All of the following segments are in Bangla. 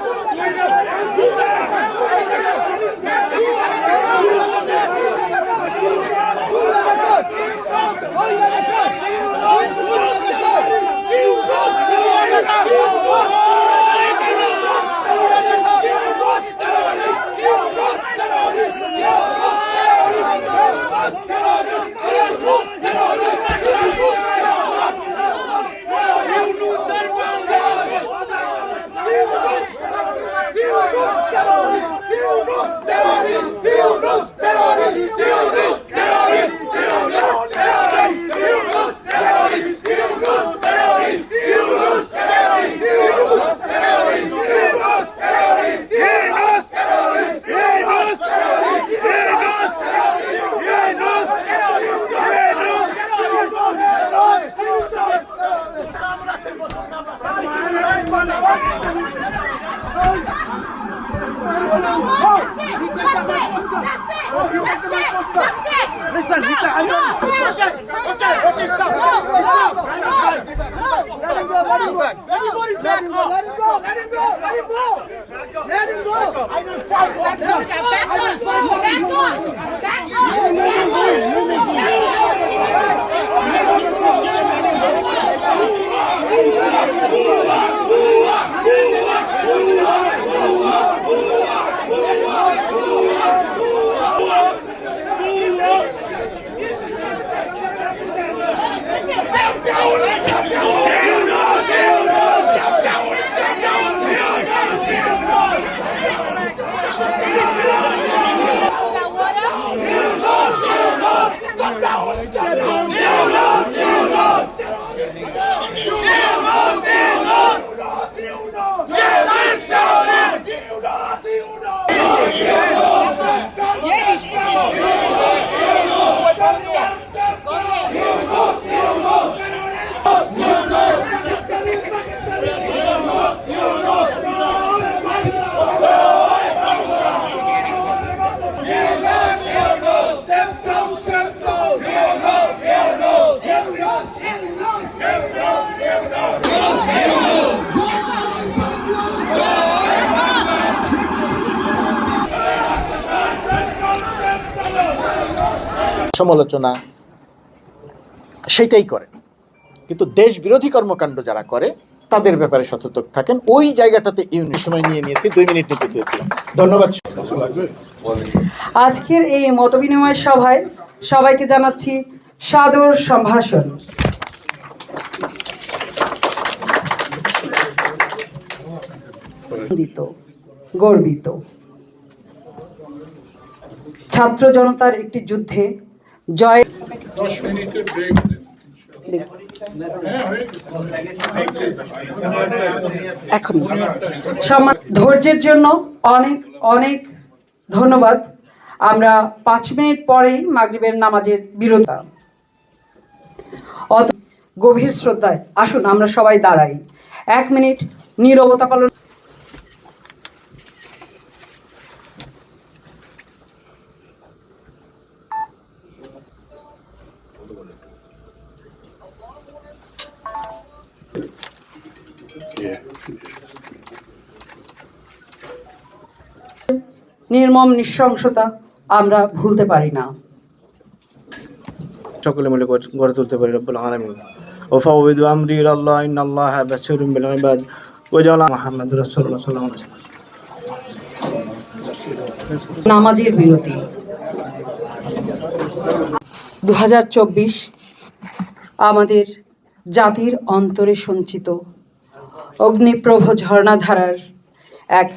¡Vamos! Listen, he can, I know. Okay, okay, okay, stop. Stop. Let him go, let him go. Everybody's back up. Let him go, let him go, let him go. Let him go. I will fight. Let him go. I will fight. সমালোচনা সেটাই করেন। কিন্তু দেশ বিরোধী কর্মকাণ্ড যারা করে তাদের ব্যাপারে সচেতন থাকেন। ওই জায়গাটাতে ইউনিট সময় নিয়ে নিয়েছি দুই মিনিট নিতে চেয়েছিলাম ধন্যবাদ। আজকের এই মতবিনিময় সভায় সবাইকে জানাচ্ছি সাদর সম্ভাষণ। আনন্দিত, গর্বিত। ছাত্র জনতার একটি যুদ্ধে জয়। এখন সম্মান ধৈর্যের জন্য অনেক অনেক ধন্যবাদ। আমরা পাঁচ মিনিট পরেই মাগরিবের নামাজের বিরতা অত গভীর শ্রদ্ধায় আসুন আমরা সবাই দাঁড়াই। এক মিনিট নীরবতা পালন নির্মম নৃশংসতা আমরা ভুলতে পারি না। সকলে মিলে গড়ে- তুলতে পারি রব্বুল আলামিন। ওফাউবিদু আমরি ইলাল্লাহ ইন্নাল্লাহ বাশীরুম বিল ইবাদ। ওয়াজালা মুহাম্মাদুর রাসূলুল্লাহ সাল্লাল্লাহু আলাইহি ওয়াসাল্লাম। নামাজের বিরতি। দু হাজার চব্বিশ আমাদের জাতির অন্তরে সঞ্চিত অগ্নিপ্রভ ঝর্ণাধারার এক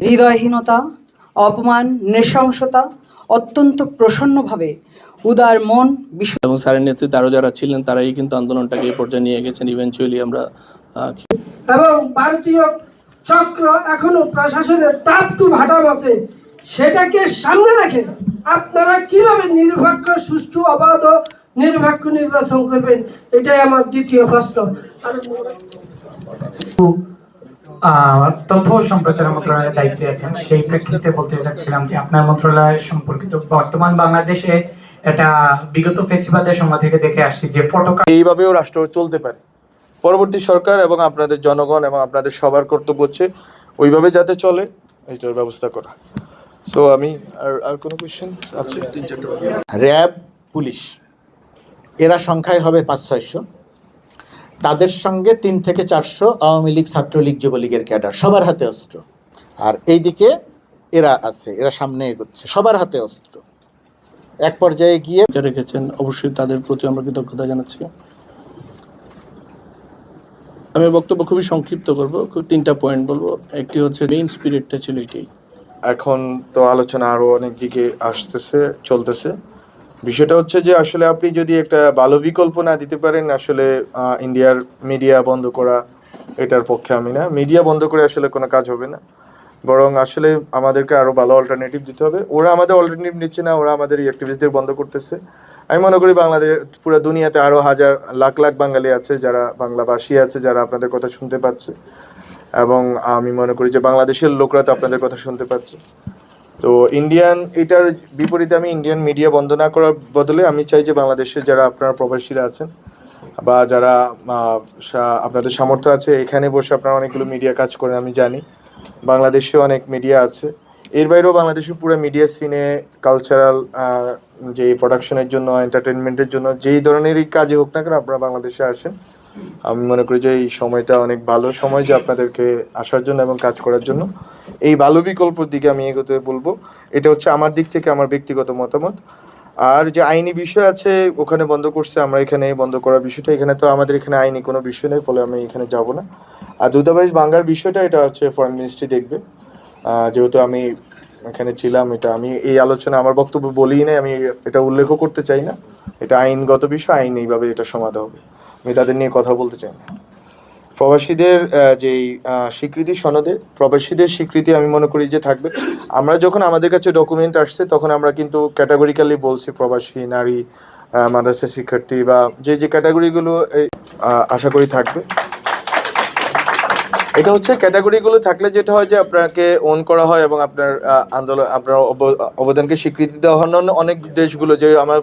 হৃদয়হীনতা অপমান নৃশংসতা অত্যন্ত প্রসন্নভাবে উদার মন এবং স্যারের নেতৃত্বে আরও যারা ছিলেন তারাই কিন্তু আন্দোলনটাকে এই পর্যায়ে নিয়ে গেছেন। ইভেনচুয়ালি আমরা এবং ভারতীয় চক্র এখনও প্রশাসনের টাপ টু ভাটাম আছে সেটাকে সামনে রেখে আপনারা কীভাবে নিরপেক্ষ সুষ্ঠু অবাধ ও নিরপেক্ষ নির্বাচন করবেন এটাই আমার দ্বিতীয় প্রশ্ন। আর তথ্য সম্প্রচার মন্ত্রণালয়ের দায়িত্বে আছেন। সেই প্রেক্ষিতে বলতে চাচ্ছিলাম যে আপনার মন্ত্রণালয় সম্পর্কিত বর্তমান বাংলাদেশে এটা বিগত ফেসিবাদের সময় থেকে দেখে আসছি যে ফটো এইভাবেও রাষ্ট্র চলতে পারে। পরবর্তী সরকার এবং আপনাদের জনগণ এবং আপনাদের সবার কর্তব্য হচ্ছে ওইভাবে যাতে চলে এইটার ব্যবস্থা করা। সো আমি আর আর কোনো কোয়েশ্চেন আছে? তিন চারটা র্যাব পুলিশ। এরা সংখ্যায় হবে পাঁচ ছয়শো। তাদের সঙ্গে তিন থেকে চারশো আওয়ামী লীগ ছাত্রলীগ যুবলীগের ক্যাডার সবার হাতে অস্ত্র। আর এইদিকে এরা আছে এরা সামনে এগোচ্ছে সবার হাতে অস্ত্র। এক পর্যায়ে গিয়ে রেখেছেন? অবশ্যই তাদের প্রতি আমরা কৃতজ্ঞতা জানাচ্ছি। আমি বক্তব্য খুবই সংক্ষিপ্ত করব খুব তিনটা পয়েন্ট বলব। একটি হচ্ছে মেইন স্পিরিটটা ছিল এটাই। এখন তো আলোচনা আরও অনেক দিকে আসতেছে চলতেছে। বিষয়টা হচ্ছে যে আসলে আপনি যদি একটা ভালো বিকল্প না দিতে পারেন, আসলে ইন্ডিয়ার মিডিয়া বন্ধ করা এটার পক্ষে আমি না। মিডিয়া বন্ধ করে আসলে কোনো কাজ হবে না। বরং আসলে আমাদেরকে আরও ভালো অল্টারনেটিভ দিতে হবে। ওরা আমাদের অল্টারনেটিভ নিচ্ছে না, ওরা আমাদের অ্যাক্টিভিস্টদের বন্ধ করতেছে। আমি মনে করি বাংলাদেশ, পুরো দুনিয়াতে আরও হাজার, লাখ লাখ বাঙালি আছে, যারা বাংলাভাষী আছে, যারা আপনাদের কথা শুনতে পাচ্ছে। এবং আমি মনে করি যে বাংলাদেশের লোকরা তো আপনাদের কথা শুনতে পাচ্ছে। তো ইন্ডিয়ান এটার বিপরীতে আমি ইন্ডিয়ান মিডিয়া বন্ধ না করার বদলে আমি চাই যে বাংলাদেশে যারা আপনারা প্রবাসীরা আছেন বা যারা আপনাদের সামর্থ্য আছে, এখানে বসে আপনারা অনেকগুলো মিডিয়া কাজ করেন, আমি জানি। বাংলাদেশে অনেক মিডিয়া আছে। এর বাইরেও বাংলাদেশে পুরো মিডিয়া সিনে কালচারাল যে প্রোডাকশনের জন্য এন্টারটেনমেন্টের জন্য, যেই ধরনেরই কাজই হোক না কেন আপনারা বাংলাদেশে আসেন। আমি মনে করি যে এই সময়টা অনেক ভালো সময় যে আপনাদেরকে আসার জন্য এবং কাজ করার জন্য। এই ভালো বিকল্পর দিকে আমি এগোতে বলব। এটা হচ্ছে আমার দিক থেকে আমার ব্যক্তিগত মতামত। আর যে আইনি বিষয় আছে, ওখানে বন্ধ করছে, আমরা এখানে বন্ধ করার বিষয়টা। এখানে তো আমাদের এখানে আইনি কোনো বিষয় নেই, ফলে আমি এখানে যাব না। আর দূতাবাস বাংলার বিষয়টা, এটা হচ্ছে ফরেন মিনিস্ট্রি দেখবে। যেহেতু আমি এখানে ছিলাম, এটা আমি এই আলোচনা, আমার বক্তব্য বলিই নাই, আমি এটা উল্লেখও করতে চাই না। এটা আইনগত বিষয়, আইন এইভাবে এটা সমাধা হবে। আমি তাদের নিয়ে কথা বলতে চাই না। প্রবাসীদের যেই স্বীকৃতি সনদে, প্রবাসীদের স্বীকৃতি আমি মনে করি যে থাকবে। আমরা যখন আমাদের কাছে ডকুমেন্ট আসছে, তখন আমরা কিন্তু ক্যাটাগরিক্যালি বলছি প্রবাসী, নারী মাদ্রাসা শিক্ষার্থী বা যে যে ক্যাটাগরিগুলো আশা করি থাকবে। এটা হচ্ছে ক্যাটাগরিগুলো থাকলে যেটা হয় যে আপনাকে ওন করা হয় এবং আপনার আন্দোলন, আপনার অব- অবদানকে স্বীকৃতি দেওয়া হয়। অনেক দেশগুলো, যে আমার